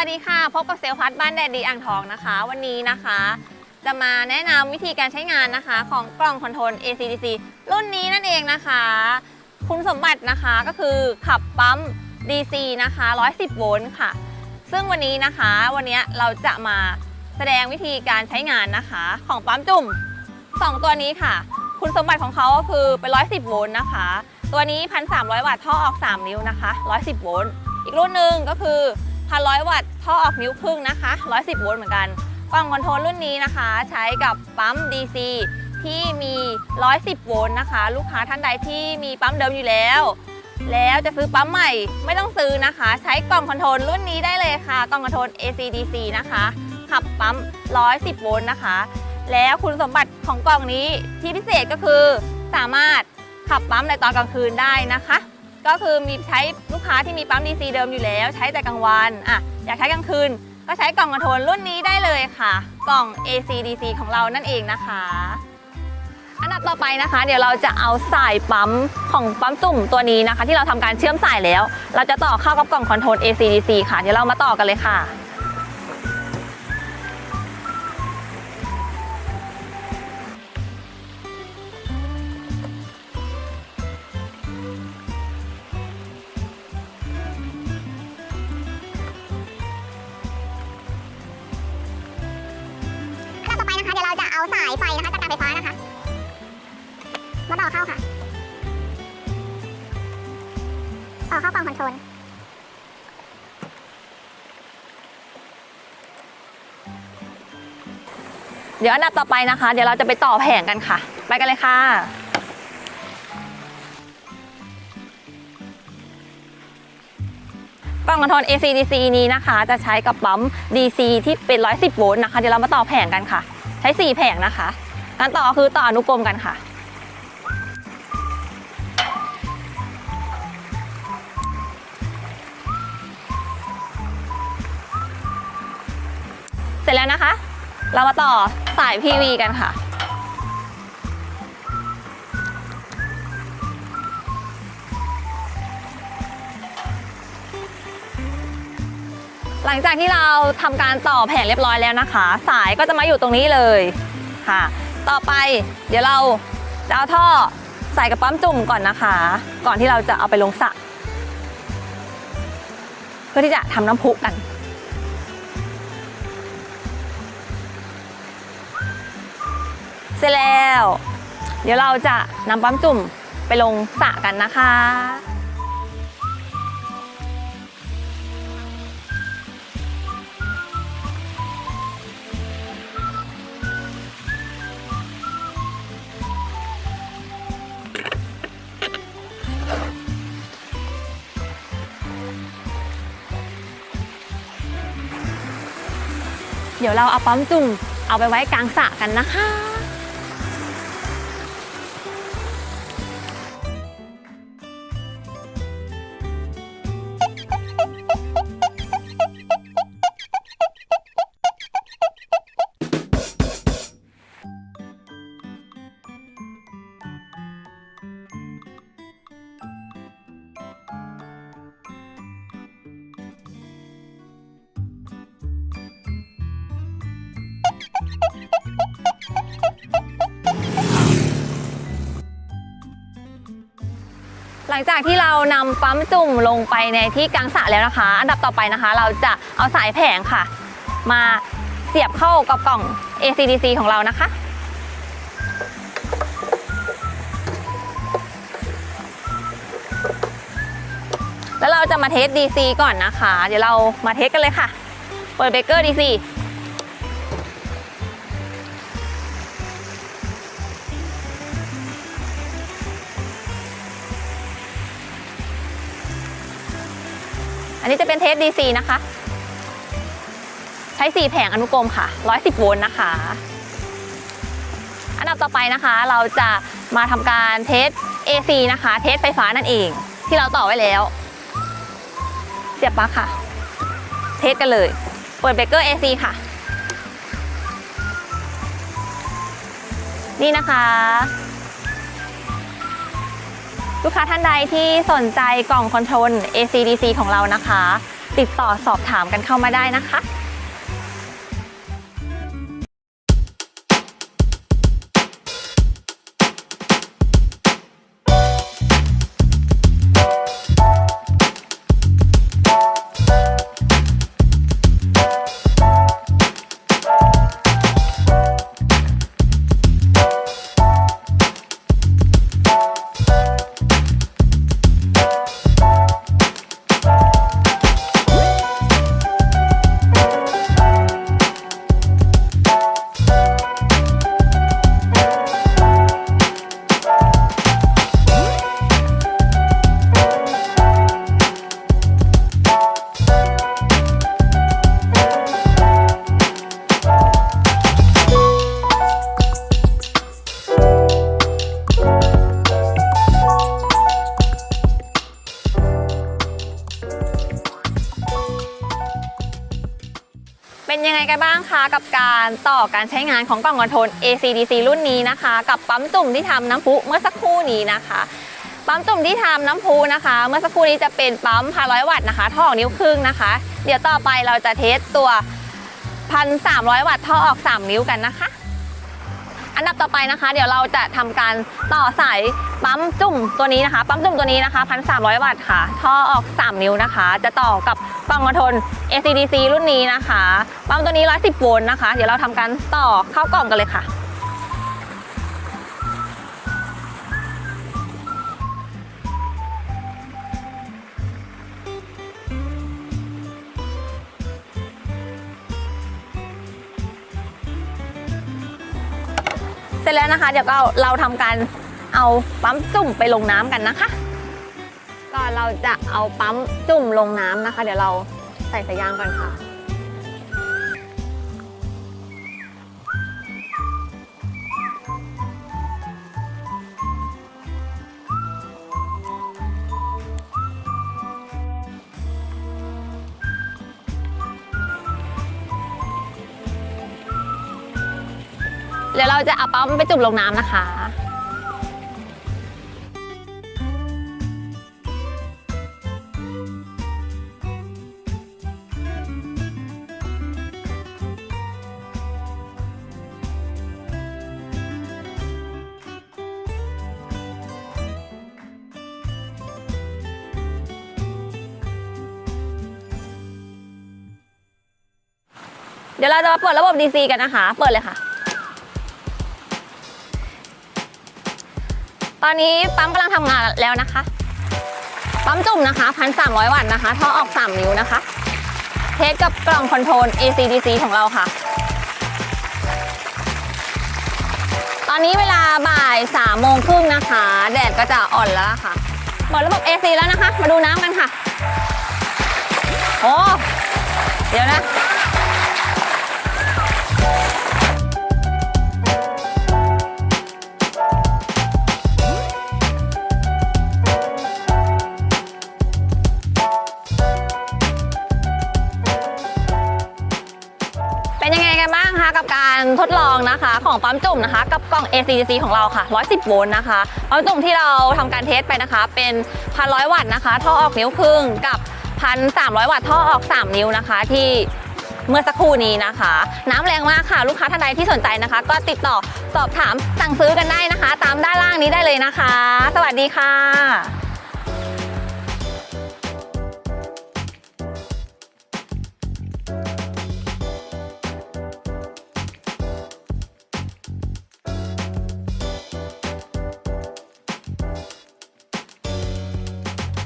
วัสดีค่ะ พบกับเซลพัดบ้านแดดดีอ่างทองนะคะ วันนี้นะคะ จะมาแนะนำวิธีการใช้งานนะคะ ของกล่องคอนโทรล ACDC รุ่นนี้นั่นเองนะคะ คุณสมบัตินะคะก็คือขับปั๊ม DC นะคะ 110 โวลต์ค่ะ ซึ่งวันนี้นะคะ วันนี้เราจะมาแสดงวิธีการใช้งานนะคะ ของปั๊มจุ่ม 2 ตัวนี้ค่ะ คุณสมบัติของเขาก็คือเป็น 110 โวลต์นะคะ ตัวนี้ 1,300 วัตต์ท่อออก 3 นิ้วนะคะ 110 โวลต์ อีกรุ่นหนึ่งก็คือ 1,100 วัตต์ ท่อออกนิ้วครึ่งนะคะ 110 โวลต์เหมือนกัน กล่องคอนโทรลรุ่นนี้นะคะ ใช้กับปั๊ม DC ที่มี 110 โวลต์นะคะ ลูกค้าท่านใดที่มีปั๊มเดิมอยู่แล้ว แล้วจะซื้อปั๊มใหม่ไม่ต้องซื้อนะคะ ใช้กล่องคอนโทรลรุ่นนี้ได้เลยค่ะ กล่องคอนโทรล ACDC นะคะ ขับปั๊ม 110 โวลต์นะคะ แล้วคุณสมบัติของกล่องนี้ที่พิเศษก็คือสามารถขับปั๊มในตอนกลางคืนได้นะคะ ก็คือมีใช้ลูกค้าที่มีปั๊ม DC เดิมอยู่แล้ว ใช้แต่กลางวันอะอยากใช้กลางคืน ก็ใช้กล่องคอนโทรลรุ่นนี้ได้เลยค่ะ กล่อง ACDC ของเรานั่นเองนะคะ อันดับต่อไปนะคะ เดี๋ยวเราจะเอาสายปั๊มของปั๊มตุ่มตัวนี้นะคะ ที่เราทำการเชื่อมสายแล้ว เราจะต่อเข้ากับกล่องคอนโทรล ACDC ค่ะเดี๋ยวเรามาต่อกันเลยค่ะ อเข้าค่ะต่อเข้ากล่องคอนโทรลเดี๋ยวอันดับต่อไปนะคะ เดี๋ยวเราจะไปต่อแผงกันค่ะ ไปกันเลยค่ะ กล่องคอนโทรล ACDC นี้นะคะ จะใช้กับปั๊ม DC ที่เป็น 110 โวลต์นะคะ เดี๋ยวเรามาต่อแผงกันค่ะ ใช้ 4 แผงนะคะการต่อคือต่ออนุกรมกันค่ะ เสร็จแล้วนะคะ เรามาต่อสาย PV กันค่ะ หลังจากที่เราทำการต่อแผงเรียบร้อยแล้วนะคะ สายก็จะมาอยู่ตรงนี้เลยค่ะ ต่อไปเดี๋ยวเราจะเอาท่อใส่กับปั๊มจุ่มก่อนนะคะ ก่อนที่เราจะเอาไปลงสระเพื่อที่จะทำน้ำพุกัน เสร็จแล้ว เดี๋ยวเราจะนำปั๊มจุ่มไปลงสระกันนะคะเดี๋ยวเราเอาปั๊มจุ่มเอาไปไว้กลางสระกันนะคะ หลังจากที่เรานำปั๊มจุ่มลงไปในที่กลางสระแล้วนะคะ อันดับต่อไปนะคะ เราจะเอาสายแผงค่ะ มาเสียบเข้ากับกล่อง ACDC ของเรานะคะ แล้วเราจะมาเทส DC ก่อนนะคะ เดี๋ยวเรามาเทสกันเลยค่ะ เปิดเบรกเกอร์ DC นนี้จะเป็นเทส DC นะคะ ใช้ 4 แผงอนุกรมค่ะ 110 โวลต์นะคะ อันดับต่อไปนะคะ เราจะมาทำการเทส AC นะคะ เทสไฟฟ้านั่นเอง ที่เราต่อไว้แล้ว เสียบปลั๊กค่ะ เทสกันเลย เปิดเบรกเกอร์ AC ค่ะ นี่นะคะ ลูกค้าท่านใดที่สนใจกล่องคอนโทรล ACDC ของเรานะคะ ติดต่อสอบถามกันเข้ามาได้นะคะ ไงกันบ้างคะกับการต่อการใช้งานของกล่องคอนโทรล ACDC รุ่นนี้นะคะ กับปั๊มจุ่มที่ทำน้ำพุเมื่อสักครู่นี้นะคะปั๊มจุ่มที่ทำน้ำพุนะคะ เมื่อสักครู่นี้จะเป็นปั๊มพันร้อยวัตต์นะคะท่อออกนิ้วครึ่งนะคะ เดี๋ยวต่อไปเราจะเทสตัวพันสามร้อยวัตต์ท่อออก 3 นิ้วกันนะคะ อันดับต่อไปนะคะ เดี๋ยวเราจะทำการต่อสายปั๊มจุ่มตัวนี้นะคะ ปั๊มจุ่มตัวนี้นะคะพันสามวัตต์ค่ะ ท่อออก 3 นิ้วนะคะ จะต่อกับกล่องคอนโทน ACDC รุ่นนี้นะคะ ปั๊มตัวนี้ 110 โวลต์นะคะ เดี๋ยวเราทำการต่อเข้ากล่องกันเลยค่ะ ร็จแล้วนะคะ เดี๋ยวเราเราทำการเอาปั๊มจุ่มไปลงน้ำกันนะคะก่อนเราจะเอาปั๊มจุ่มลงน้ำนะคะ เดี๋ยวเราใส่สายยางก่อนค่ะ เราจะเอาปั๊มไปจุ่มลงน้ำนะคะ เดี๋ยวเราจะมาเปิดระบบ DC กันนะคะ เปิดเลยค่ะ ตอนนี้ปั๊มกำลังทำงานแล้วนะคะ ปั๊มจุ่มนะคะ 1,300 วัตต์นะคะ ท่อออก 3 นิ้วนะคะ เทสกับกล่องคอนโทรล ACDC ของเราค่ะ ตอนนี้เวลาบ่าย3โมงครึ่งนะคะ แดดก็จะอ่อนแล้วค่ะเปิดระบบ AC แล้วนะคะ มาดูน้ำกันค่ะ โอ้ เดี๋ยวนะ ของปั๊มจุ่มนะคะ กับกล่อง ACDC ของเราค่ะ 110 โวลต์นะคะ ปั๊มจุ่มที่เราทำการเทสไปนะคะ เป็น1,100วัตต์นะคะ ท่อออกนิ้วครึ่งกับ1,300วัตต์ท่อออก 3 นิ้วนะคะ ที่เมื่อสักครู่นี้นะคะ น้ำแรงมากค่ะ ลูกค้าท่านใดที่สนใจนะคะ ก็ติดต่อสอบถามสั่งซื้อกันได้นะคะ ตามด้านล่างนี้ได้เลยนะคะ สวัสดีค่ะ